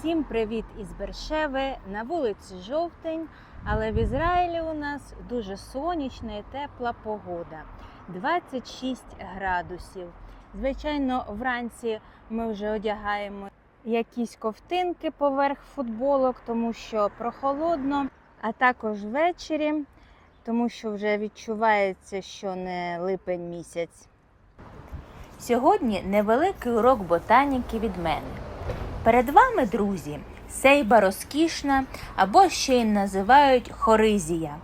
Всім привіт із Бершеви. На вулиці жовтень, але в Ізраїлі у нас дуже сонячна і тепла погода. 26 градусів. Звичайно, вранці ми вже одягаємо якісь ковтинки поверх футболок, тому що прохолодно, а також ввечері, тому що вже відчувається, що не липень місяць. Сьогодні невеликий урок ботаніки від мене. Перед вами, друзі, сейба розкішна або ще й називають хоризія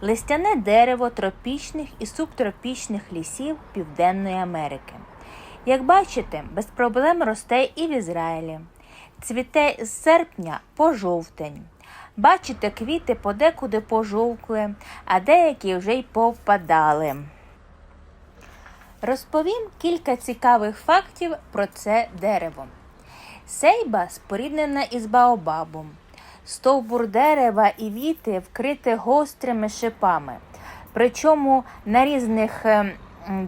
листяне дерево тропічних і субтропічних лісів Південної Америки. Як бачите, без проблем росте і в Ізраїлі. Цвіте з серпня по жовтень. Бачите, квіти подекуди пожовкли, а деякі вже й повпадали. Розповім кілька цікавих фактів про це дерево. Сейба споріднена із баобабом. Стовбур дерева і віти вкрите гострими шипами. Причому на різних ем,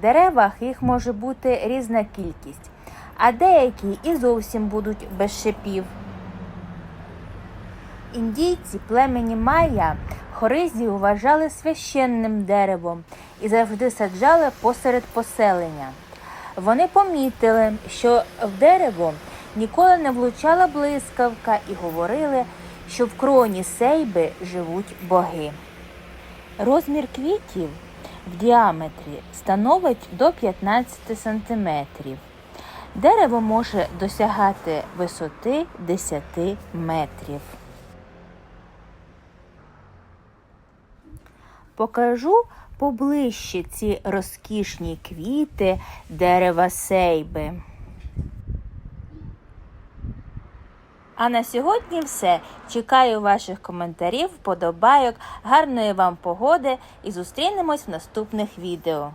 деревах їх може бути різна кількість, а деякі і зовсім будуть без шипів. Індійці племені Майя хоризію вважали священним деревом і завжди саджали посеред поселення. Вони помітили, що в дерево ніколи не влучала блискавка і говорили, що в кроні сейби живуть боги. Розмір квітів в діаметрі становить до 15 см. Дерево може досягати висоти 10 метрів. Покажу поближче ці розкішні квіти дерева сейби. А на сьогодні все. Чекаю ваших коментарів, вподобайок, гарної вам погоди і зустрінемось в наступних відео.